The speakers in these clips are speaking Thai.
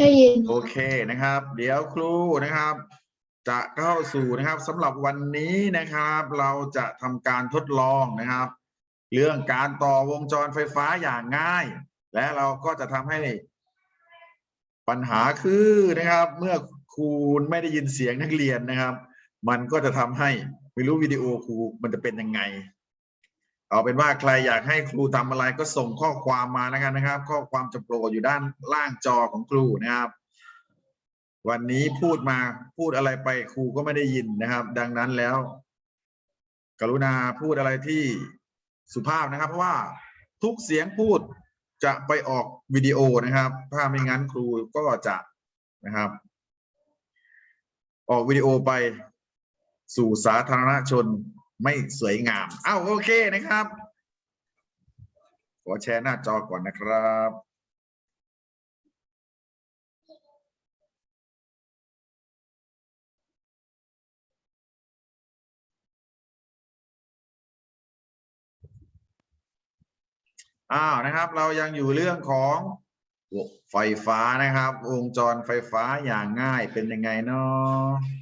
ได้ยินโอเคนะครับ เดี๋ยวครูนะครับ จะเข้าสู่นะครับสำหรับวันนี้นะครับ เราจะทำการทดลองนะครับ เรื่องการต่อวงจรไฟฟ้าอย่างง่าย และเราก็จะทำให้ปัญหาคือนะครับ เมื่อครูไม่ได้ยินเสียงนักเรียนนะครับ มันก็จะทำให้ไม่รู้วิดีโอครูมันจะเป็นยังไง เอาเป็นว่าใครอยากให้ครูทำอะไรก็ส่งข้อความมานะครับนะครับ ข้อความจะโปรอยู่ด้านล่างจอของครูนะครับ วันนี้พูดมาพูดอะไรไปครูก็ไม่ได้ยินนะครับ ดังนั้นแล้ว กรุณาพูดอะไรที่สุภาพนะครับ เพราะว่าทุกเสียงพูดจะไปออกวิดีโอนะครับ ถ้าไม่งั้นครูก็จะนะครับ ออกวิดีโอไปสู่สาธารณชน ไม่สวยงามเอ้าโอเคนะครับ ขอแชร์หน้าจอก่อนนะครับอ้าวนะครับ เรายังอยู่เรื่องของไฟฟ้านะครับ วงจรไฟฟ้าอย่างง่ายเป็นยังไงเนาะ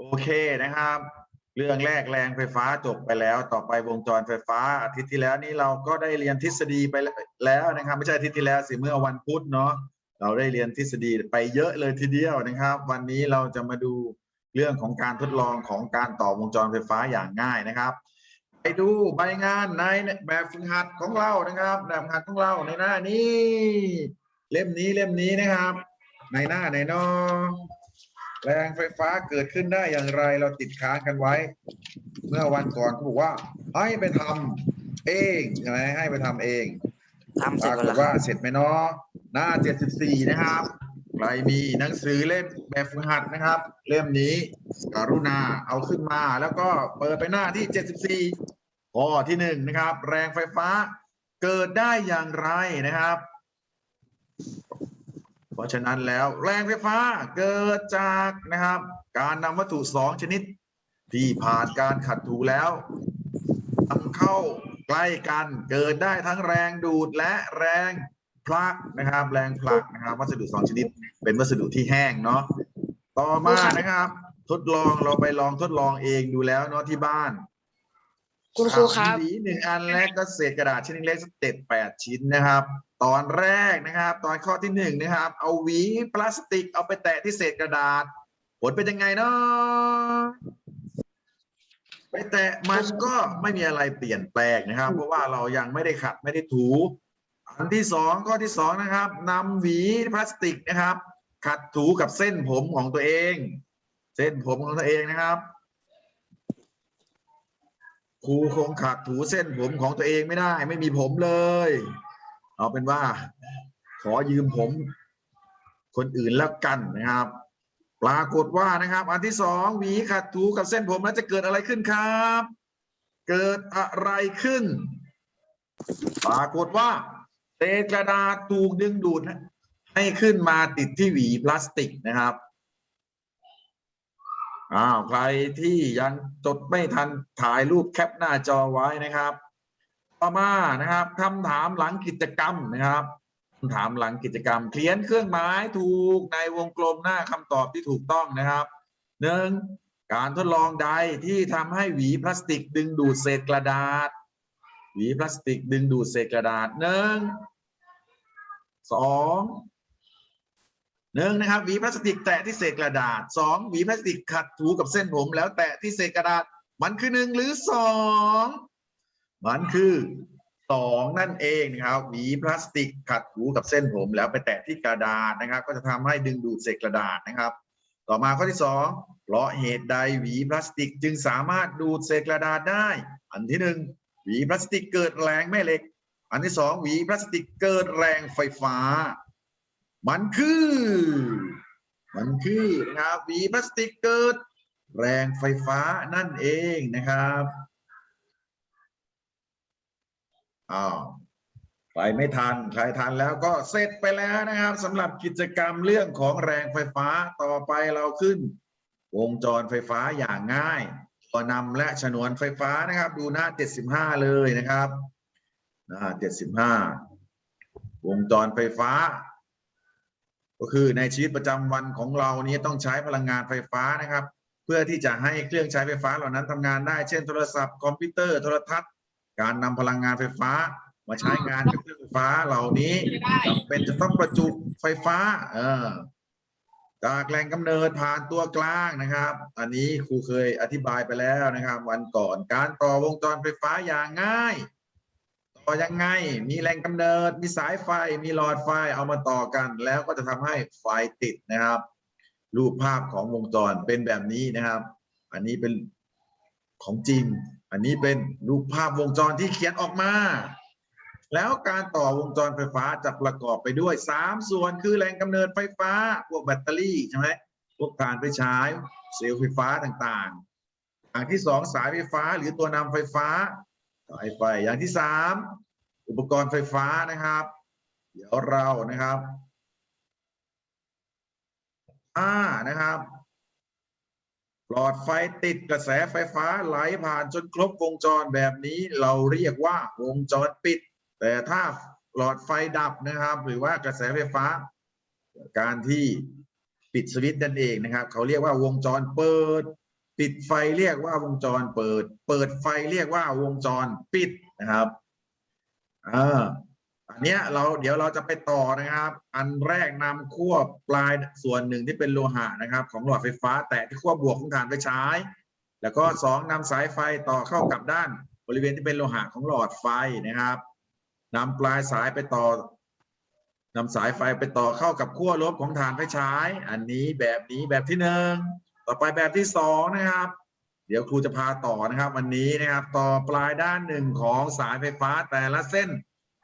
โอเคนะครับ เรื่องแรกแรงไฟฟ้าจบไปแล้ว ต่อไปวงจรไฟฟ้า อาทิตย์ที่แล้วนี้เราก็ได้เรียนทฤษฎีไปแล้วนะครับ ไม่ใช่อาทิตย์ที่แล้วสิเมื่อวันพุธเนาะเราได้เรียนทฤษฎีไปเยอะเลยทีเดียวนะครับ วันนี้เราจะมาดูเรื่องของการทดลองของการต่อวงจรไฟฟ้าอย่างง่ายนะครับ ไปดูใบงานในแบบฝึกหัดของเรานะครับแบบฝึกหัดของเราในหน้านี้ เล่มนี้เล่มนี้นะครับ ในหน้าไหนเนาะ แรงไฟฟ้าเกิดขึ้นได้อย่างไรเราติดค้างกันไว้ เมื่อวันก่อนเขาบอกว่า ให้ไปทำเองใช่ไหมให้ไปทำเองทำปเสร็จรากแล้วฏคว่ารับเสร็จไหมเนาะหน้า74นะครับใครมีหนังสือเล่มแบบฝึกหัดนะครับ เล่มนี้กรุณาเอาขึ้นมาแล้วก็เปิดไปหน้าที่74ข้อที่หนึ่งนะครับ แรงไฟฟ้าเกิดได้อย่างไรนะครับเพ ราะฉะนั้นแล้วแรงไฟฟ้าเกิดจากนะครับ การนำวัตถุสองชนิด ที่ผ่านการขัดถูแล้วนำเข้าใกล้กันเกิดได้ทั้งแรงดูดและแรงผลักนะครับ แรงผลักนะครับ วัสดุสองชนิด เป็นวัสดุที่แห้งเนาะต่อมานะครับ ทดลองเราไปลองทดลองเองดูแล้วเนาะที่บ้านคุณครูครับหวีหนึ่งอันแรกก็เศษกระดาษชิ้นเล็กๆสักเจ็ดแปดชิ้นนะครับ ตอนแรกนะครับ ตอนข้อที่หนึ่งนะครับ เอาหวีพลาสติกเอาไปแตะที่เศษกระดาษ ผลเป็นยังไงเนาะไปแตะมันก็ไม่มีอะไรเปลี่ยนแปลงนะครับ เพราะว่าเรายังไม่ได้ขัดไม่ได้ถู อันที่สองข้อที่สองนะครับนำหวีพลาสติกนะครับ ขัดถูกับเส้นผมของตัวเอง เส้นผมของตัวเองนะครับครูคงขัดถูเส้นผมของตัวเองไม่ได้ ไม่มีผมเลย เอาเป็นว่า ขอยืมผมคนอื่นแล้วกันนะครับ ปรากฏว่านะครับ อันที่สองหวีขัดถูกับเส้นผมแล้วจะเกิดอะไรขึ้นครับ เกิดอะไรขึ้น ปรากฏว่าเศษกระดาษถูกดึงดูดให้ขึ้นมาติดที่หวีพลาสติกนะครับอ้าวใครที่ยังจดไม่ทันถ่ายรูปแคปหน้าจอไว้นะครับ ต่อมานะครับคำถามหลังกิจกรรมนะครับคำถามหลังกิจกรรมเขียนเครื่องหมายถูกในวงกลมหน้าคำตอบที่ถูกต้องนะครับหนึ่งการทดลองใดที่ทำให้หวีพลาสติกดึงดูดเศษกระดาษ หวีพลาสติกดึงดูดเศษกระดาษหนึ่งสองหนึ่งนะครับหวีพลาสติกแตะที่เศษกระดาษสองหวีพลาสติกขัดถูกับเส้นผมแล้วแตะที่เศษกระดาษมันคือหนึ่งหรือสอง มันคือสองนั่นเองนะครับหวีพลาสติกขัดถูกับเส้นผมแล้วไปแตะที่กระดาษนะครับ ก็จะทำให้ดึงดูดเศษกระดาษนะครับ ต่อมาข้อที่สองเพราะเหตุใดหวีพลาสติกจึงสามารถดูดเศษกระดาษได้ อันที่หนึ่งหวีพลาสติกเกิดแรงแม่เหล็ก อันที่สองหวีพลาสติกเกิดแรงไฟฟ้า มันคือ มันคือนะครับหวีพลาสติกเกิด แรงไฟฟ้านั่นเองนะครับ อ้าวใครไม่ทันใครทันแล้วก็เสร็จไปแล้วนะครับสำหรับกิจกรรมเรื่องของแรงไฟฟ้าต่อไปเราขึ้น วงจรไฟฟ้าอย่างง่ายตัวนำและฉนวนไฟฟ้านะครับ ดูหน้า 75 เลยนะครับหน้าเจ็ดสิบห้าวงจรไฟฟ้า ก็คือในชีวิตประจำวันของเรานี้ต้องใช้พลังงานไฟฟ้านะครับ เพื่อที่จะให้เครื่องใช้ไฟฟ้าเหล่านั้นทำงานได้เช่นโทรศัพท์คอมพิวเตอร์โทรทัศน์ การนำพลังงานไฟฟ้ามาใช้งานกับเครื่องไฟฟ้าเหล่านี้จำเป็นจะต้องประจุไฟฟ้า เออจากแหล่งกำเนิดผ่านตัวกลางนะครับ อันนี้ครูเคยอธิบายไปแล้วนะครับ วันก่อนการต่อวงจรไฟฟ้าอย่างง่าย ต่อยังไงมีแหล่งกำเนิด มีสายไฟมีหลอดไฟเอามาต่อกัน แล้วก็จะทำให้ไฟติดนะครับ รูปภาพของวงจรเป็นแบบนี้นะครับ อันนี้เป็น ของจริง อันนี้เป็นรูปภาพวงจรที่เขียนออกมา แล้วการต่อวงจรไฟฟ้าจะประกอบไปด้วยสามส่วนคือแหล่งกำเนิดไฟฟ้า พวกแบตเตอรี่ใช่ไหมพวกการไฟฉายเซลล์ไฟฟ้าต่างๆ อย่างที่สองสายไฟฟ้าหรือตัวนำไฟฟ้าสายไฟอย่างที่สามอุปกรณ์ไฟฟ้านะครับ เดี๋ยวเรานะครับอ่านะครับ หลอดไฟติดกระแสไฟฟ้าไหลผ่านจนครบวงจรแบบนี้เราเรียกว่าวงจรปิด แต่ถ้าหลอดไฟดับนะครับ หรือว่ากระแสไฟฟ้า การที่ปิดสวิตช์นั่นเองนะครับ เขาเรียกว่าวงจรเปิด ปิดไฟเรียกว่าวงจรเปิด เปิดไฟเรียกว่าวงจรปิดนะครับอ่า อันเนี้ยเราเดี๋ยวเราจะไปต่อนะครับ อันแรกนำขั้วปลายส่วนหนึ่งที่เป็นโลหะนะครับ ของหลอดไฟฟ้า แตะที่ขั้วบวกของฐานไฟฉาย แล้วก็สองนำสายไฟต่อเข้ากับด้านบริเวณที่เป็นโลหะของหลอดไฟนะครับนำปลายสายไปต่อนำสายไฟไปต่อเข้ากับขั้วลบของฐานไฟฉาย อันนี้แบบนี้แบบที่หนึ่งต่อไปแบบที่สองนะครับ เดี๋ยวครูจะพาต่อนะครับ วันนี้นะครับ ต่อปลายด้านหนึ่งของสายไฟฟ้าแต่ละเส้น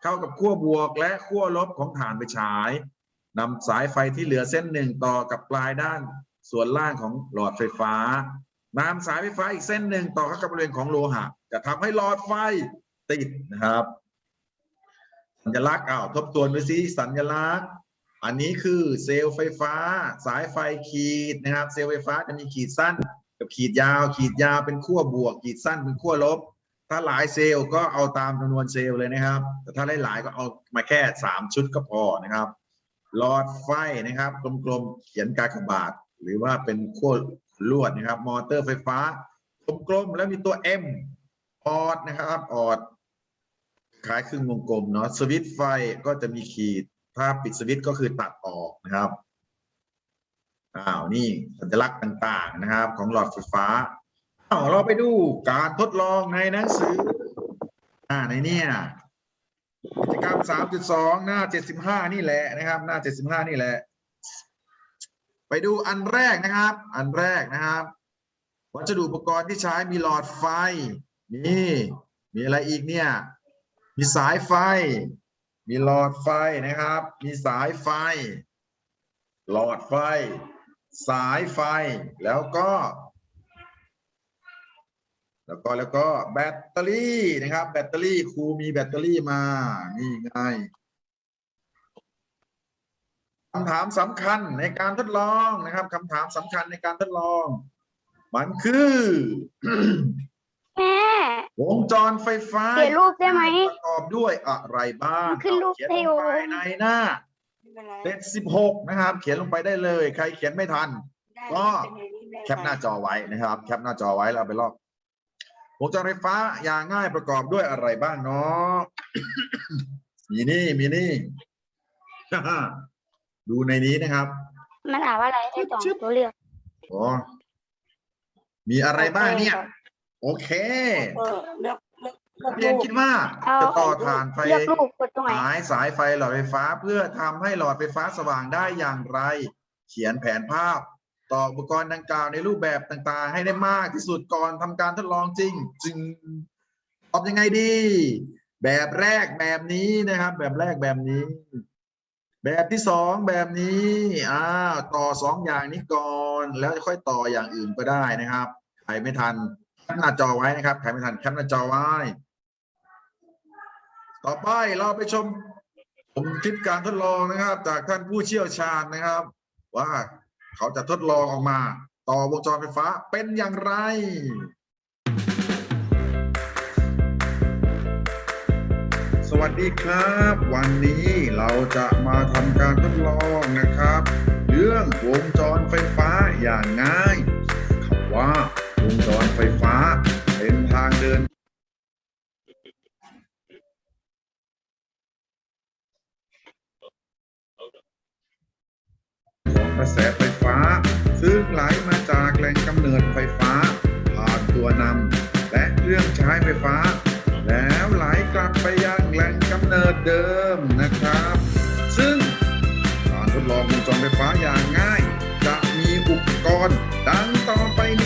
เข้ากับขั้วบวกและขั้วลบของฐานไฟฉายนำสายไฟที่เหลือเส้นหนึ่งต่อกับปลายด้านส่วนล่างของหลอดไฟฟ้านำสายไฟฟ้าอีกเส้นหนึ่งต่อเข้ากับบริเวณของโลหะ จะทำให้หลอดไฟติดนะครับ สัญลักษณ์อ้าวทบทวนไปสิสัญลักษณ์ อันนี้คือเซลล์ไฟฟ้า สายไฟขีดนะครับ เซลล์ไฟฟ้าจะมีขีดสั้น กับขีดยาว ขีดยาวเป็นขั้วบวก ขีดสั้นเป็นขั้วลบ ถ้าหลายเซลล์ก็เอาตามจำนวนเซลล์เลยนะครับ แต่ถ้าหลายๆก็เอามาแค่สามชุดก็พอนะครับหลอดไฟนะครับกลมๆเขียนกากบาท หรือว่าเป็นขั้วลวดนะครับ มอเตอร์ไฟฟ้ากลมๆแล้วมีตัว M ออดนะครับออดคล้ายครึ่งวงกลมเนาะสวิตไฟก็จะมีขีด ถ้าปิดสวิตก็คือตัดออกนะครับอ้าวนี่สัญลักษณ์ต่างๆนะครับ ของหลอดไฟฟ้า อ้าเราไปดูการทดลองในหนังสือ อ่าในเนี่ย กิจกรรม 3.2 หน้า 75 นี่แหละนะครับ หน้า 75 นี่แหละ ไปดูอันแรกนะครับ อันแรกนะครับ วัสดุอุปกรณ์ที่ใช้มีหลอดไฟ นี่ มีอะไรอีกเนี่ย มีสายไฟ มีหลอดไฟนะครับ มีสายไฟ หลอดไฟ สายไฟ แล้วก็ แล้วก็แล้วก็แบตเตอรี่นะครับ แบตเตอรี่ครูมีแบตเตอรี่มานี่ไงคำถามสำคัญในการทดลองนะครับคำถามสำคัญในการทดลอง มันคือแม่วงจรไฟฟ้าเปลี่ยนรูปได้ไหมประกอบด้วยอะไรบ้างขึ้นรูปเขียนให้ลดูงไปในหน้าเลขสิบหกนะครับ เขียนลงไปได้เลย ใครเขียนไม่ทัน ก็แคปหน้าจอไว้นะครับ แคปหน้าจอไว้แล้วเอาไปลอก วงจรไฟฟ้าอย่างง่ายประกอบด้วยอะไรบ้างเนาะมีนี่มีนี่ดูในนี้นะครับ มันถามว่าอะไรให้สองตัวเลือกอ๋อมีอะไรบ้างเนี่ย โอเคเออเลือกเลือกเลือกเรียนรูปคิดว่าเอาจะต่อฐานไฟเลือกรูปกดตรงไหนสายสายไฟหลอดไฟฟ้าเพื่อทำให้หลอดไฟฟ้าสว่างได้อย่างไร เขียนแผนภาพ ต่ออุปกรณ์ดังกล่าวในรูปแบบต่างๆ ให้ได้มากที่สุดก่อนทำการทดลองจริง จึงตอบยังไงดี แบบแรกแบบนี้นะครับ แบบแรกแบบนี้ แบบที่สองแบบนี้อ้าวต่อสองอย่างนี้ก่อนแล้วค่อยต่ออย่างอื่นก็ได้นะครับใครไม่ทันแคปหน้าจอไว้นะครับใครไม่ทันแคปหน้าจอไว้ ต่อไปเราไปชมผมคลิปการทดลองนะครับ จากท่านผู้เชี่ยวชาญนะครับ ว่า เขาจะทดลองออกมา ต่อวงจรไฟฟ้าเป็นอย่างไร สวัสดีครับ วันนี้เราจะมาทำการทดลองนะครับ เรื่องวงจรไฟฟ้าอย่างง่ายคำว่าวงจรไฟฟ้า เป็นทางเดิน ของ กระแสไฟฟ้า ซึ่งไหลมาจากแหล่งกำเนิดไฟฟ้า ผ่านตัวนำและเครื่องใช้ไฟฟ้า แล้วไหลกลับไปยังแหล่งกำเนิดเดิมนะครับ ซึ่งการทดลองวงจรไฟฟ้าอย่างง่าย จะมีอุปกรณ์ดังต่อไปนี้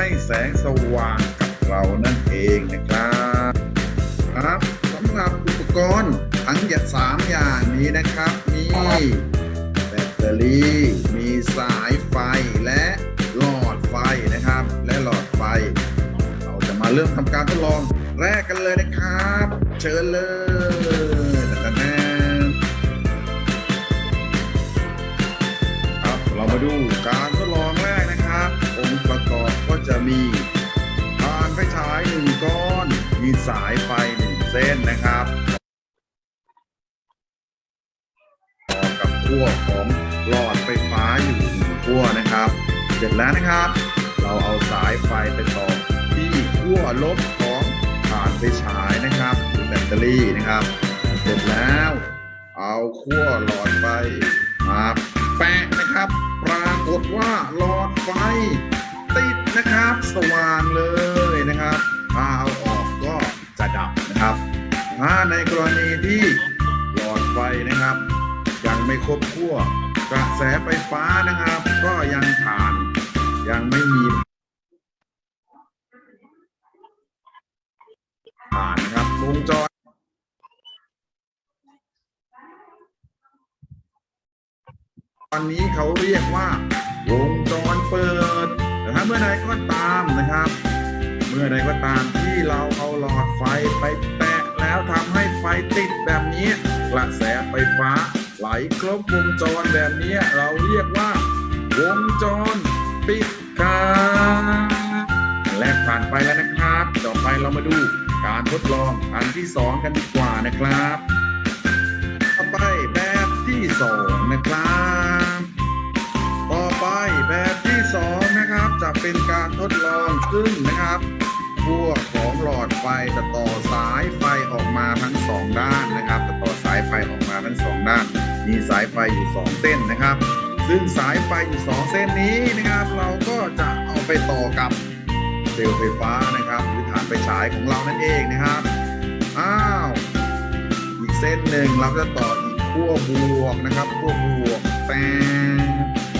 ให้แสงสว่างกับเรานั่นเองนะครับครับสำหรับอุปกรณ์ทั้งอย่างสามอย่างนี้นะครับ มีแบตเตอรี่ มีสายไฟและหลอดไฟนะครับ และหลอดไฟ เราจะมาเริ่มทำการทดลองแรกกันเลยนะครับ เชิญเลยแตนๆครับเรามาดูการ จะมีทานไฟฉายหนึ่งก้อน มีสายไฟหนึ่งเส้นนะครับต่อกับขั้วของหลอดไฟฟ้าอยู่หนึ่งขั้วนะครับ เสร็จแล้วนะครับ เราเอาสายไฟไปต่อที่ขั้วลบของถ่านไฟฉายนะครับหรือแบตเตอรี่นะครับ เสร็จแล้วเอาขั้วหลอดไฟมาแปะนะครับ ปรากฏว่าหลอดไฟ สว่างเลยนะครับถ้าเอาออกก็จะดับนะครับ ถ้าในกรณีที่หลอดไฟนะครับ ยังไม่ครบขั้วกระแสไฟฟ้านะครับ ก็ยังผ่านยังไม่มีผ่านนะครับวงจรตอนนี้เขาเรียกว่าวงจรเปิด ถ้าเมื่อใดก็ตามนะครับ เมื่อใดก็ตามที่เราเอาหลอดไฟไปแตะแล้วทำให้ไฟติดแบบนี้กระแสไฟฟ้าไหลครบวงจรแบบนี้เราเรียกว่า วงจรปิดครับแรกผ่านไปแล้วนะครับ ต่อไปเรามาดูการทดลองอันที่สองกันดีกว่านะครับ ต่อไปแบบที่สองนะครับ 2 นะครับ จะเป็นการทดลองซึ่งนะครับขั้วของหลอดไฟจะต่อสายไฟออกมาทั้ง 2 ด้านนะครับจะต่อสายไฟออกมาทั้ง 2 ด้าน มีสายไฟอยู่ 2 เส้นนะครับ ซึ่งสายไฟอยู่ 2 เส้นนี้นะครับ เราก็จะเอาไปต่อกับเซลล์ไฟฟ้านะครับ หรือฐานไฟฉายของเรานั่นเองนะครับอ้าวอีกเส้นหนึ่งเราจะต่ออีกขั้วบวกนะครับขั้วบวกแต่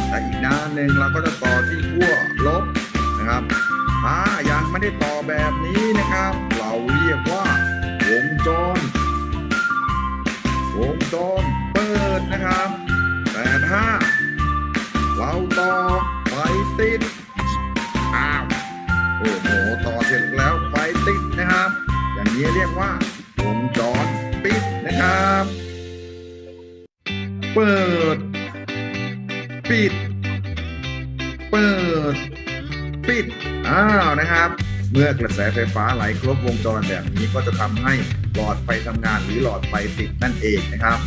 แต่อีกด้านหนึ่งเราก็จะ นะครับ ถ้ายังไม่ได้ต่อแบบนี้นะครับ เราเรียกว่าวงจร วงจรเปิดนะครับ แต่ถ้าเราต่อไฟติด อ้าว โอ้โห ต่อเสร็จแล้วไฟติดนะครับ อย่างนี้เรียกว่าวงจรปิดนะครับ เปิด ปิด อ้าวนะครับ เมื่อกระแสไฟฟ้าไหลครบวงจรแบบนี้ก็จะทำให้หลอดไฟทำงานหรือหลอดไฟติดนั่นเองนะครับ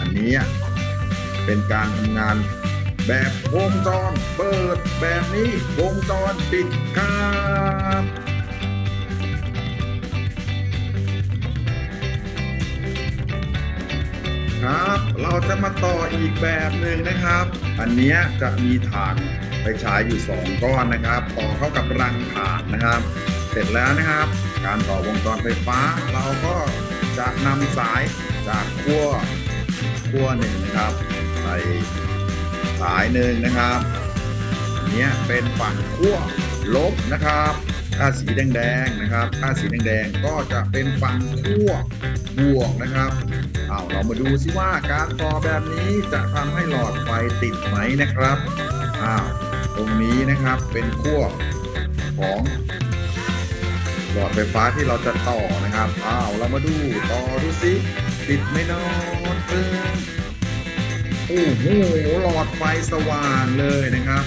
อันนี้เป็นการทำงานแบบวงจรเปิดแบบนี้วงจรปิดครับครับ เราจะมาต่ออีกแบบหนึ่งนะครับ อันนี้จะมีถ่าน ไปฉายอยู่ 2 ก้อนนะครับ ต่อเข้ากับรังถ่านนะครับ เสร็จแล้วนะครับ การต่อวงจรไฟฟ้า เราก็จะนำสายจากขั้วขั้วหนึ่งนะครับใส่สายหนึ่งนะครับอันนี้เป็นฝั่งขั้วลบนะครับถ้าสีแดงๆนะครับ ถ้าสีแดงๆก็จะเป็นฝั่งขั้วบบวกนะครับเอาเรามาดูซิว่าการต่อแบบนี้จะทำให้หลอดไฟติดไหมนะครับอ้าว ตรงนี้นะครับเป็นขั้วของหลอดไฟฟ้าที่เราจะต่อนะครับ อ้าว เรามาดูต่อดูสิ ติดไหม่นอนเออโอ้โหหลอดไฟสว่างเลยนะครับ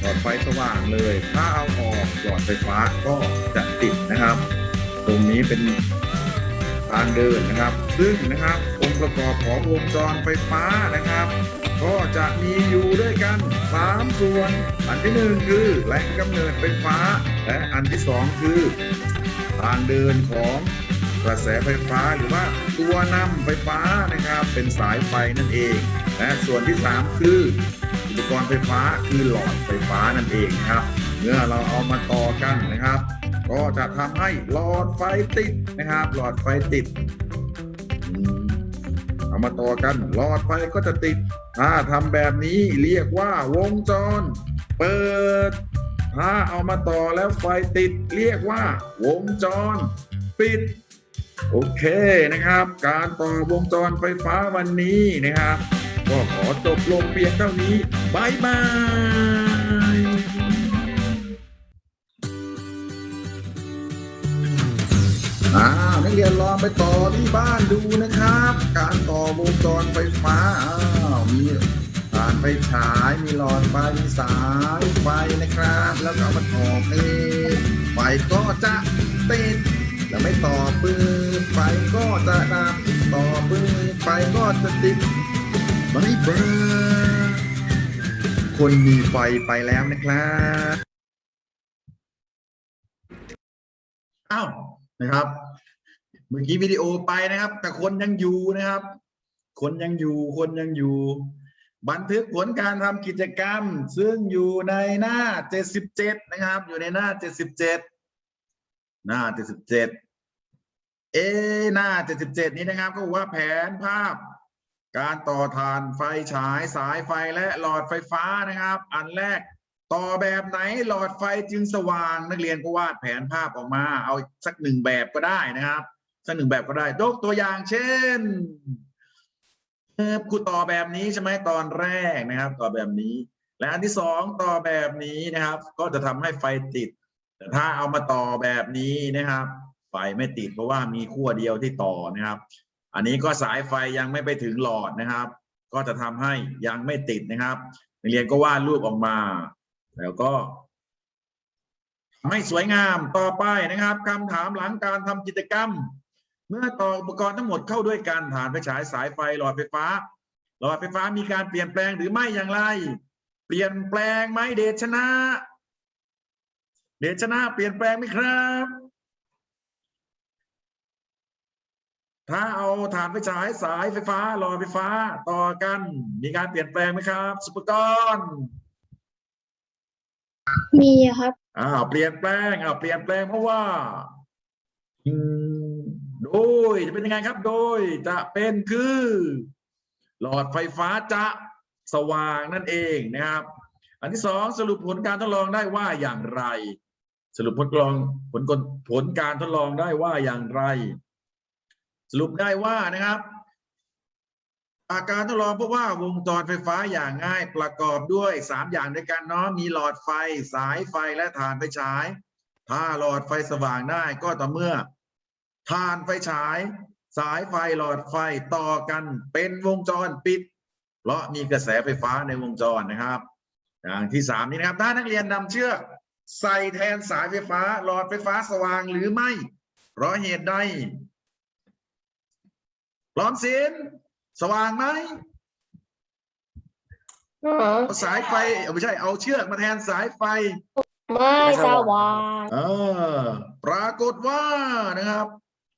หลอดไฟสว่างเลย ถ้าเอาออกหลอดไฟฟ้าก็จะติดนะครับ ตรงนี้เป็นทางเดินนะครับ ซึ่งนะครับองค์ประกอบของวงจรไฟฟ้านะครับ ก็จะมีอยู่ด้วยกัน 3 ส่วน อันที่หนึ่งคือแหล่งกำเนิดไฟฟ้า และอันที่สองคือทางเดินของกระแสไฟฟ้าหรือว่าตัวนำไฟฟ้านะครับเป็นสายไฟนั่นเองและส่วนที่ 3 คืออุปกรณ์ไฟฟ้าคือหลอดไฟฟ้านั่นเองครับ เมื่อเราเอามาต่อกันนะครับ ก็จะทำให้หลอดไฟติดนะครับ หลอดไฟติด เอามาต่อกันหลอดไฟก็จะติด ถ้าทำแบบนี้เรียกว่าวงจร เปิด ถ้าเอามาต่อแล้วไฟติด เรียกว่า วงจร ปิด โอเคนะครับ การต่อวงจรไฟฟ้าวันนี้นะครับ ก็ขอจบลงเพียงเท่านี้บายบาย อ่านักเรียนลองไปต่อที่บ้านดูนะครับ การต่อวงจรไฟฟ้าอ้าวมีฐานไฟฉายมีหลอดไฟมีสายไฟนะครับ แล้วก็เอามาต่อเองไฟก็จะติดแล้วไม่ต่อปืนไฟก็จะดับต่อปืนไฟก็จะติดบายบายคนมีไฟไปแล้วนะครับอ้าว นะครับ เมื่อกี้วิดีโอไปนะครับ แต่คนยังอยู่นะครับ คนยังอยู่คนยังอยู่ บันทึกผลการทำกิจกรรม ซึ่งอยู่ในหน้า 77 นะครับ อยู่ในหน้า 77 หน้า 77 เอหน้า 77 นี้นะครับ ก็บอกว่าแผนภาพการต่อทานไฟฉายสายไฟและหลอดไฟฟ้านะครับ อันแรก ต่อแบบไหนหลอดไฟจึงสว่างนักเรียนก็วาดแผนภาพออกมา เอาสักหนึ่งแบบก็ได้นะครับ สักหนึ่งแบบก็ได้ยกตัวอย่างเช่นเออกูต่อแบบนี้ใช่ไหมตอนแรกนะครับ ต่อแบบนี้ และอันที่สองต่อแบบนี้นะครับ ก็จะทำให้ไฟติด แต่ถ้าเอามาต่อแบบนี้นะครับ ไฟไม่ติดเพราะว่ามีขั้วเดียวที่ต่อนะครับ อันนี้ก็สายไฟยังไม่ไปถึงหลอดนะครับ ก็จะทำให้ยังไม่ติดนะครับนักเรียนก็วาดรูปออกมา แล้วก็ไม่สวยงามต่อไปนะครับคำถามหลังการทำกิจกรรม เมื่อต่ออุปกรณ์ทั้งหมดเข้าด้วยกันฐานไฟฉายสายไฟหลอดไฟฟ้า หลอดไฟฟ้ามีการเปลี่ยนแปลงหรือไม่อย่างไร เปลี่ยนแปลงไหมเดชนะ เดชนะเปลี่ยนแปลงไหมครับ ถ้าเอาฐานไฟฉายสายไฟฟ้าหลอดไฟฟ้าต่อกัน มีการเปลี่ยนแปลงไหมครับสุปกรณ์ มีครับ อ่า เปลี่ยนแปลงอ่าเปลี่ยนแปลงเพราะว่าอืมโดยจะเป็นยังไงครับ โดยจะเป็นคือ หลอดไฟฟ้าจะสว่างนั่นเองนะครับ อันที่สองสรุปผลการทดลองได้ว่าอย่างไร สรุปผลกลองผลกลผลการทดลองได้ว่าอย่างไร สรุปได้ว่านะครับ อาการทดลองเพราะว่าวงจรไฟฟ้าอย่างง่ายประกอบด้วยสามอย่างด้วยกันเนาะมีหลอดไฟสายไฟและฐานไฟฉาย ถ้าหลอดไฟสว่างได้ก็ต่อเมื่อฐานไฟฉาย สายไฟหลอดไฟต่อกันเป็นวงจรปิด เพราะมีกระแสไฟฟ้าในวงจรนะครับ อย่างที่สามนี้นะครับ ถ้านักเรียนนำเชือกใส่แทนสายไฟฟ้า หลอดไฟฟ้าสว่างหรือไม่เพราะเหตุใดพร้อมสิน สว่างไหมเอาสายไฟเอาไม่ใช่เอาเชือกมาแทนสายไฟ ไม่สว่างเออปรากฏว่านะครับ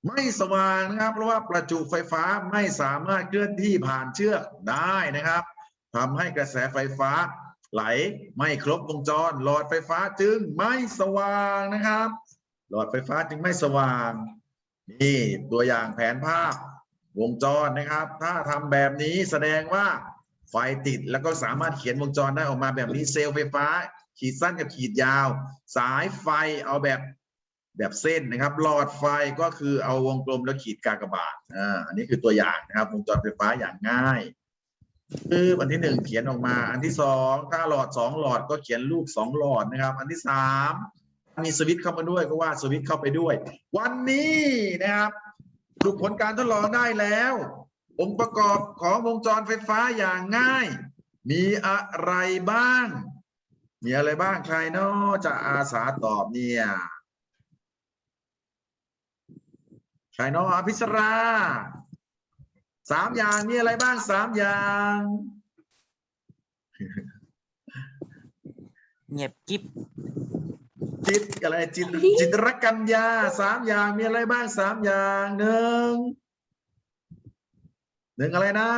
ไม่สว่างนะครับ เพราะว่าประจุไฟฟ้าไม่สามารถเคลื่อนที่ผ่านเชือกได้นะครับทำให้กระแสไฟฟ้าไหลไม่ครบวงจร หลอดไฟฟ้าจึงไม่สว่างนะครับ หลอดไฟฟ้าจึงไม่สว่าง นี่ตัวอย่างแผนภาพ วงจรนะครับ ถ้าทำแบบนี้แสดงว่าไฟติดแล้วก็สามารถเขียนวงจรได้ออกมาแบบนี้เซลล์ไฟฟ้า ขีดสั้นกับขีดยาว สายไฟเอาแบบแบบเส้นนะครับ หลอดไฟก็คือเอาวงกลมแล้วขีดกากบาทอ่าอันนี้คือตัวอย่างนะครับ วงจรไฟฟ้าอย่างง่าย คืออันที่หนึ่งเขียนออกมา อันที่สองถ้าหลอดสองหลอดก็เขียนลูกสองหลอดนะครับ อันที่สามมีสวิตช์เข้ามาด้วยก็ว่าดสวิตช์เข้าไปด้วย วันนี้นะครับ รุปผลการทดลองได้แล้ว องค์ประกอบของวงจรไฟฟ้าอย่างง่าย มีอะไรบ้าง มีอะไรบ้างใครเนาะจะอาสาตอบเนี่ยใครเนาะอภิสราสามอย่างมีอะไรบ้างสามอย่างเงียบกิ๊บ จิตอะไรจิตจิตรกัญญาสามอย่างมีอะไรบ้างสามอย่างหนึ่งหนึ่งอะไรนะ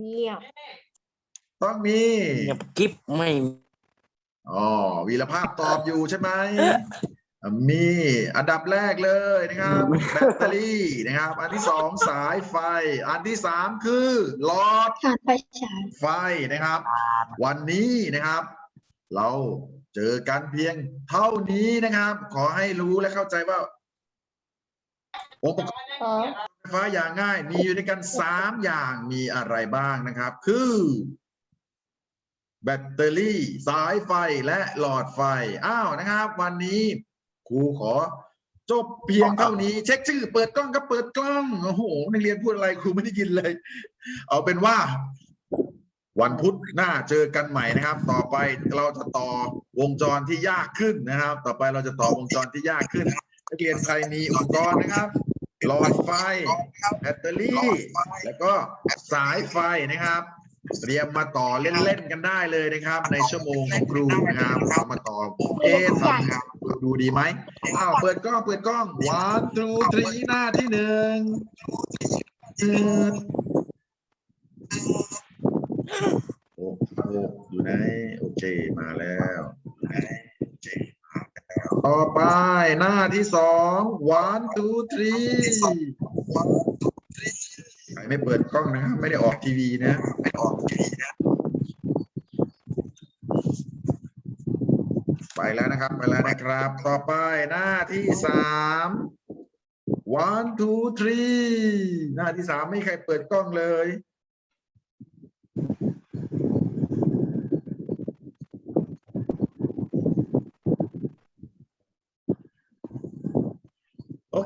เงียบ ต้องมีเงียบกิ๊บไม่อ๋อวีรภาพตอบอยู่ใช่ไหมอะมีอันดับแรกเลยนะครับ แบตเตอรี่นะครับ อันที่สองสายไฟ อันที่สามคือหลอดถ่านไฟฉายไฟนะครับ วันนี้นะครับ เรา เจอกันเพียงเท่านี้นะครับ ขอให้รู้และเข้าใจว่าองค์ประกอบไฟฟ้าอย่างง่าย มีอยู่ด้วยกันสามอย่างมีอะไรบ้างนะครับ คือ แบตเตอรี่ สายไฟและหลอดไฟ อ้าวนะครับ วันนี้ครูขอจบเพียงเท่านี้ เช็คชื่อ เปิดกล้องก็เปิดกล้องโอ้โหนักเรียนพูดอะไรครูไม่ได้ยินเลย เอาเป็นว่า วันพุธหน้าเจอกันใหม่นะครับ ต่อไปเราจะต่อวงจรที่ยากขึ้นนะครับ ต่อไปเราจะต่อวงจรที่ยากขึ้นนักเรียนใครมีอุปกรณ์นะครับหลอดไฟแบตเตอรี่ แล้วก็สายไฟนะครับเตรียมมาต่อเล่น ๆ กันได้เลยนะครับ ในชั่วโมงของครูนะครับเอามาต่อเอ๊ะทำครับดูดีไหมอ้าวเปิดกล้องเปิดกล้อง one two three หน้าที่หนึ่ง โอ้โหอยู่ไหนโอเคมาแล้วต่อไปหน้าที่สอง one two three ใครไม่เปิดกล้องนะครับไม่ได้ออกทีวีนะไม่ออกทีวีนะ ไปแล้วนะครับ ไปแล้วนะครับ ต่อไปหน้าที่สาม one two three หน้าที่สามไม่ใครเปิดกล้องเลย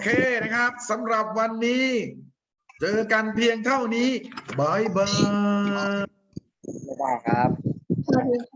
เคนะครับสำหรับวันนี้ เจอกันเพียงเท่านี้บายบาย ไม่ได้ครับ สวัสดีค่ะ